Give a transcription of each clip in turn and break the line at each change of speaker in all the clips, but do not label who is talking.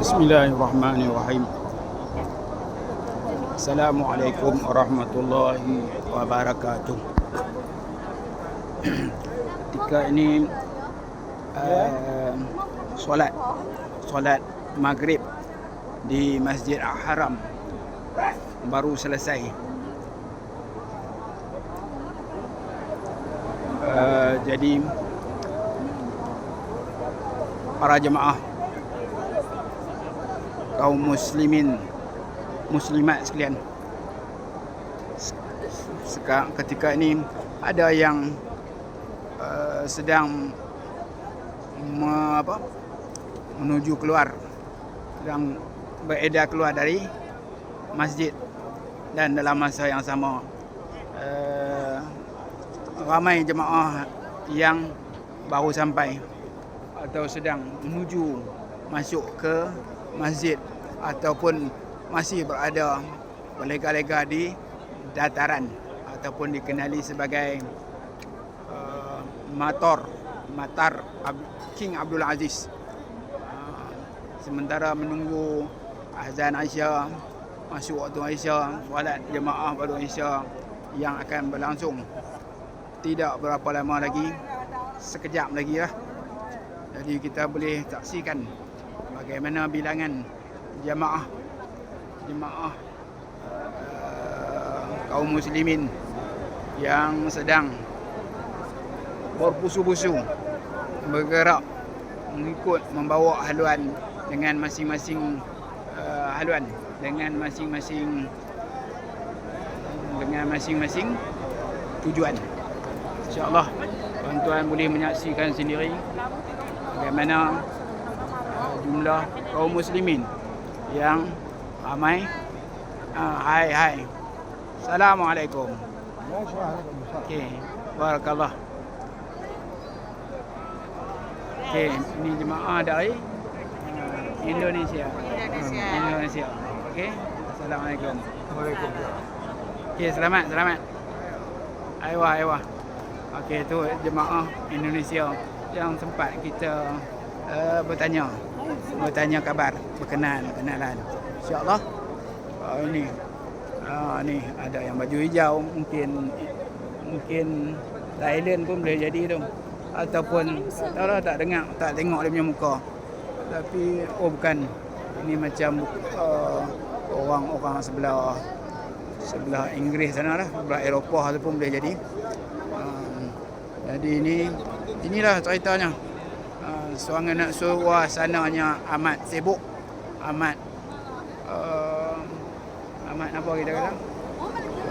Bismillahirrahmanirrahim. Assalamualaikum warahmatullahi wabarakatuh. Ketika ini uh, solat solat maghrib di Masjid Al-Haram baru selesai. Uh, jadi para jemaah kaum muslimin. Muslimat sekalian. Sekarang ketika ini ada yang uh, sedang me, apa, menuju keluar. Sedang beredar keluar dari masjid. Dan dalam masa yang sama uh, ramai jemaah yang baru sampai atau sedang menuju masuk ke masjid ataupun masih berada berlega-lega di dataran ataupun dikenali sebagai uh, mator matar King Abdul Aziz. Uh, sementara menunggu azan Aisyah masuk waktu Aisyah solat jemaah pada Aisyah yang akan berlangsung. Tidak berapa lama lagi sekejap lagi lah. Jadi kita boleh saksikan bagaimana bilangan jemaah? Jemaah uh, kaum muslimin yang sedang berpusu-pusu bergerak mengikut membawa haluan dengan masing-masing uh, haluan dengan masing-masing dengan masing-masing tujuan. Insyaallah tuan-tuan boleh menyaksikan sendiri bagaimana jumlah kaum muslimin yang ramai. Uh, hai hai. Assalamualaikum. Okey barakallah. Okey ini jemaah dari uh, Indonesia.
Indonesia.
uh, Indonesia. Okey assalamualaikum.
Waalaikumsalam.
okey selamat selamat. Aiwa aiwa okey tu jemaah Indonesia yang sempat kita uh, bertanya bertanya kabar berkenan kenalan insyaallah. Uh, ini. Uh, ni ada yang baju hijau mungkin mungkin Thailand pun boleh jadi tu. Ataupun tak lah tak dengar tak tengok dia punya muka. Tapi oh bukan. Ini macam uh, orang-orang sebelah sebelah Inggeris sana lah sebelah Eropah tu pun boleh jadi. Uh, jadi ini inilah ceritanya. Uh, suasana suasananya amat sibuk, amat uh, amat apa kita kata?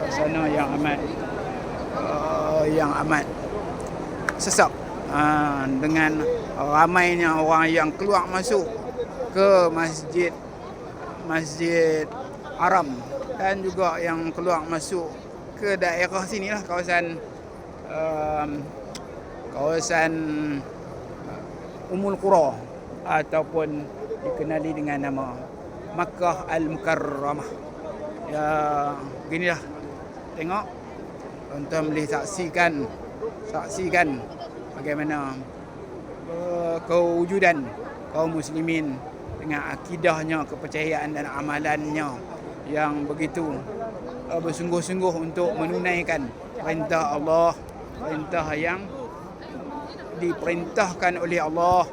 Suasana yang amat uh, yang amat sesak. Uh, dengan ramainya orang yang keluar masuk ke masjid masjid Haram. Dan juga yang keluar masuk ke daerah sinilah kawasan um, kawasan Umul Qura ataupun dikenali dengan nama Makkah Al-Mukarramah. Ya, beginilah. Tengok. Tuan-tuan boleh saksikan saksikan bagaimana uh, kewujudan kaum muslimin dengan akidahnya, kepercayaan dan amalannya yang begitu uh, bersungguh-sungguh untuk menunaikan perintah Allah, perintah yang diperintahkan oleh Allah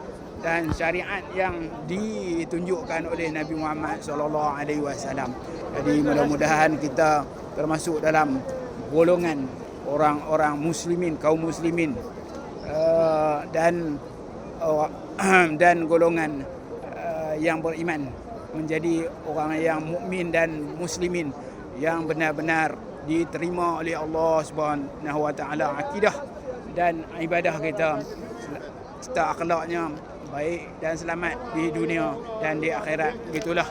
dan syariat yang ditunjukkan oleh Nabi Muhammad sallallahu alaihi wasallam. Jadi mudah-mudahan kita termasuk dalam golongan orang-orang muslimin, kaum muslimin uh, dan uh, dan golongan uh, yang beriman menjadi orang yang mukmin dan muslimin yang benar-benar diterima oleh Allah Subhanahu wa taala akidah dan ibadah kita. Serta akhlaknya baik dan selamat di dunia dan di akhirat. Gitulah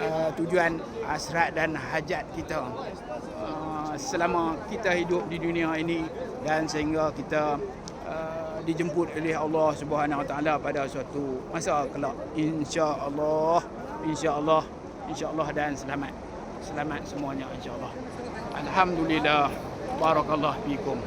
uh, tujuan hasrat dan hajat kita. Uh, selama kita hidup di dunia ini dan sehingga kita uh, dijemput oleh Allah Subhanahu Wa Taala pada suatu masa kelak. insya-Allah insya-Allah insya-Allah dan selamat. Selamat semuanya insya-Allah. Alhamdulillah. Barakallahu fikum